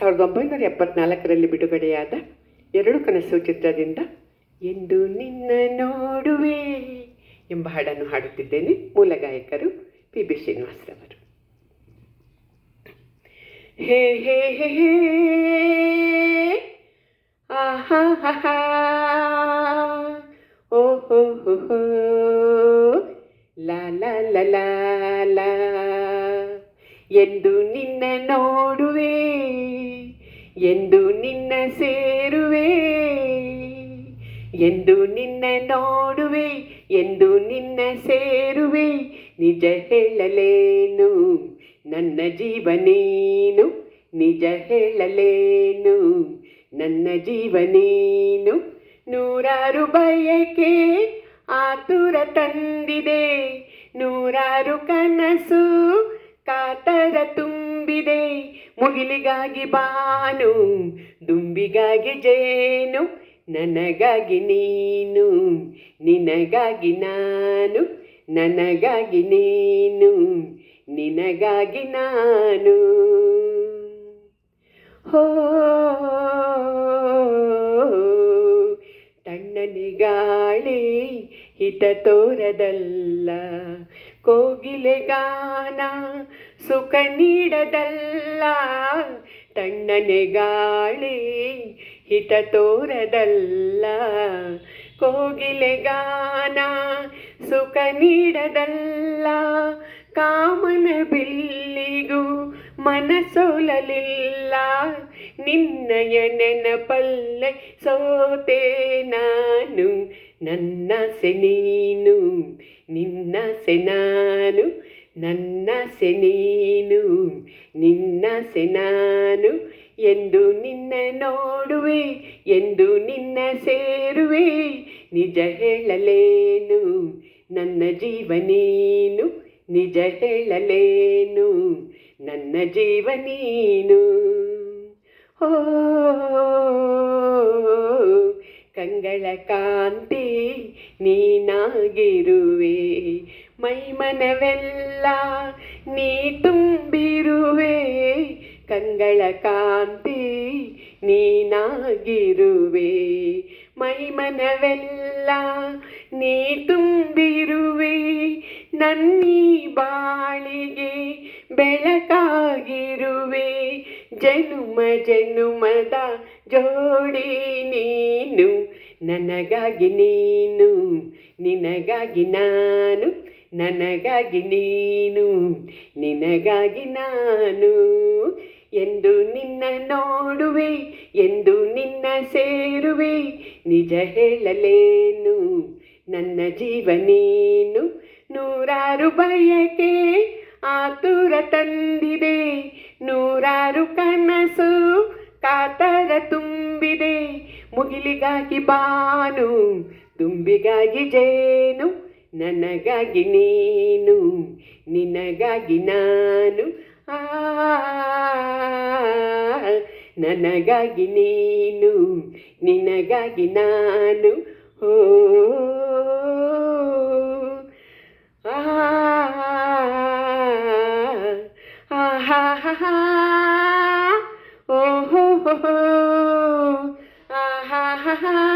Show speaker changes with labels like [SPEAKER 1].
[SPEAKER 1] ಸಾವಿರದ ಒಂಬೈನೂರ ಎಪ್ಪತ್ನಾಲ್ಕರಲ್ಲಿ ಬಿಡುಗಡೆಯಾದ ಎರಡು ಕನಸು ಚಿತ್ರದಿಂದ ಎಂದು ನಿನ್ನ ನೋಡುವೆ ಎಂಬ ಹಾಡನ್ನು ಹಾಡುತ್ತಿದ್ದೇನೆ ಮೂಲ ಗಾಯಕರು ಪಿ ಬಿ ಶ್ರೀನಿವಾಸರವರು. ಹೇ ಹೇ ಹೇ ಹೇ ಆಹಾ ಓ, ಹೋ ಹೋ ಲಾ ಲಾ ಲಾ ಎಂದು ನಿನ್ನ ನೋಡುವೆ, ಎಂದು ನಿನ್ನ ಸೇರುವೆ, ಎಂದು ನಿನ್ನ ನೋಡುವೆ, ಎಂದು ನಿನ್ನ ಸೇರುವೆ. ನಿಜ ಹೇಳಲೇನು, ನನ್ನ ಜೀವನೇನು? ನಿಜ ಹೇಳಲೇನು, ನನ್ನ ಜೀವನೇನು? ನೂರಾರು ಬಯಕೆ ಆತುರ ತಂದಿದೆ, ನೂರಾರು ಕನಸು ಕಾತರ ತುಂಬಿದೆ. ಮುಗಿಲಿಗಾಗಿ ಬಾನು, ದುಂಬಿಗಾಗಿ ಜೇನು, ನನಗಾಗಿ ನೀನು, ನಿನಗಾಗಿ ನಾನು, ನನಗಾಗಿ ನೀನು, ನಿನಗಾಗಿ ನಾನು. ಹೋ ತಣ್ಣನೆ ಗಾಳಿ ಹಿತ ತೋರದಲ್ಲ. ಕೋಗಿಲೆ ಗಾನ ಸುಖ ನೀಡದಲ್ಲ. ತಣ್ಣನೆ ಗಾಳಿ ಹಿತ ತೋರದಲ್ಲ. ಕೋಗಿಲೆ ಗಾನ ಸುಖ ನೀಡದಲ್ಲ. ಕಾಮನ ಬಿಲ್ಲಿಗೂ ಮನಸೋಲಲಿಲ್ಲ. ನಿನ್ನಯ ನೆನಪಲ್ಲೆ ಸೋತೆ ನಾನು ನನ್ನಾಸೆ ನೀನು ನಿನ್ನ ನಾನು ನನ್ನ ನೀನು ನಿನ್ನ ನಾನು ಎಂದು ನಿನ್ನ ನೋಡುವೆ, ಎಂದು ನಿನ್ನ ಸೇರುವೆ. ನಿಜ ಹೇಳಲೇನು, ನನ್ನ ಜೀವ ನೀನು, ನಿಜ ಹೇಳಲೇನು, ನನ್ನ ಜೀವ ನೀನು. ಓ ಕಂಗಳ ಕಾಂತಿ ನೀನಾಗಿರುವೆ. ಮೈಮನವೆಲ್ಲ ನೀ ತುಂಬಿರುವೆ. ಕಂಗಳ ಕಾಂತಿ ನೀನಾಗಿರುವೆ. ಮೈಮನವೆಲ್ಲ ನೀ ತುಂಬಿರುವೆ. ನನ್ನೀ ಬಾಳಿಗೆ ಬೆಳಕಾಗಿರುವೆ. ಜನುಮ ಜನುಮದ ಜೋಡಿ ನೀನು ನನಗಾಗಿ ನೀನು, ನಿನಗಾಗಿ ನಾನು, ನನಗಾಗಿ ನೀನು, ನಿನಗಾಗಿ ನಾನು. ಎಂದು ನಿನ್ನ ನೋಡುವೆ, ಎಂದು ನಿನ್ನ ಸೇರುವೆ, ನಿಜ ಹೇಳಲೇನು, ನನ್ನ ಜೀವ ನೀನು. ನೂರಾರು ಬಯಕೆ ಆತುರ ತಂದಿದೆ, ನೂರಾರು ಮುಗಿಲಿಗಾಗಿ ಬಾನು ತುಂಬಿಗಾಗಿ ಜೇನು ನನಗಾಗಿ ನೀನು ನಿನಗಾಗಿ ನಾನು ಆ ನನಗಾಗಿ ನೀನು ನಿನಗಾಗಿ ನಾನು ಓ ಆ ಆ ಹಾ ಹಾ ಹಾ ಓ ಹೋ ಹೋ ಹೋ ha ha.